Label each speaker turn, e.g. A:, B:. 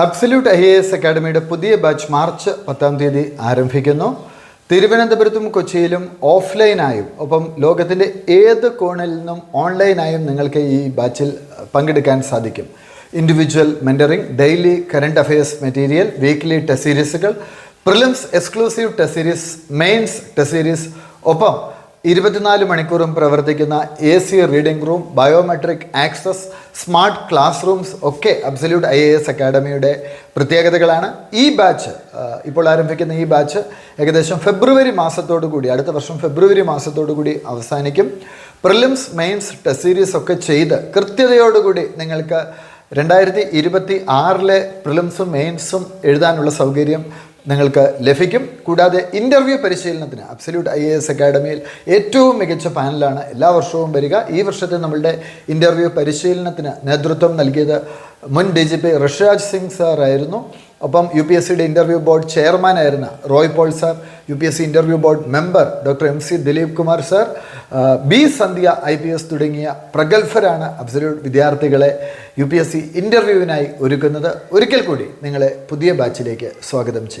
A: Absolute I A S അക്കാഡമിയുടെ പുതിയ batch March പത്താം തീയതി ആരംഭിക്കുന്നു. തിരുവനന്തപുരത്തും കൊച്ചിയിലും ഓഫ്ലൈനായും ഒപ്പം ലോകത്തിന്റെ ഏത് കോണിൽ നിന്നും ഓൺലൈനായും നിങ്ങൾക്ക് ഈ ബാച്ചിൽ പങ്കെടുക്കാൻ സാധിക്കും. Individual mentoring daily current affairs material weekly test സീരീസുകൾ prelims exclusive test series mains test series ഒപ്പം ഇരുപത്തിനാല് മണിക്കൂറും പ്രവർത്തിക്കുന്ന A C reading room biometric access smart class rooms ഒക്കെ അബ്സല്യൂട്ട് ഐ എ എസ് അക്കാഡമിയുടെ പ്രത്യേകതകളാണ്. ഈ ബാച്ച് ഇപ്പോൾ ആരംഭിക്കുന്ന ഈ ബാച്ച് ഏകദേശം ഫെബ്രുവരി മാസത്തോടു കൂടി അടുത്ത വർഷം ഫെബ്രുവരി മാസത്തോടു കൂടി അവസാനിക്കും. പ്രിലിംസ് മെയിൻസ് ടെസ്റ്റ് സീരീസ് ഒക്കെ ചെയ്ത് കൃത്യതയോടുകൂടി നിങ്ങൾക്ക് രണ്ടായിരത്തി ഇരുപത്തി ആറിലെ പ്രിലിംസും മെയിൻസും എഴുതാനുള്ള സൗകര്യം നിങ്ങൾക്ക് ലഭിക്കും. കൂടാതെ ഇന്റർവ്യൂ പരിശീലനത്തിന് അബ്സല്യൂട്ട് ഐ എ എസ് അക്കാഡമിയിൽ ഏറ്റവും മികച്ച പാനലാണ് എല്ലാ വർഷവും വരിക. ഈ വർഷത്തെ നമ്മളുടെ ഇന്റർവ്യൂ പരിശീലനത്തിന് നേതൃത്വം നൽകിയത് മുൻ D G P Rishiraj Singh സാറായിരുന്നു ഒപ്പം യു പി എസ് സിയുടെ ഇന്റർവ്യൂ ബോർഡ് ചെയർമാൻ ആയിരുന്ന Roy Paul sir U P S C interview board member doctor M C Dileep Kumar sir B Sandhya I P S തുടങ്ങിയ പ്രഗത്ഭരാണ് absolute വിദ്യാർത്ഥികളെ U P S C ഇന്റർവ്യൂവിനായി ഒരുക്കുന്നത്. ഒരിക്കൽ കൂടി നിങ്ങളെ പുതിയ ബാച്ചിലേക്ക് സ്വാഗതം ചെയ്യും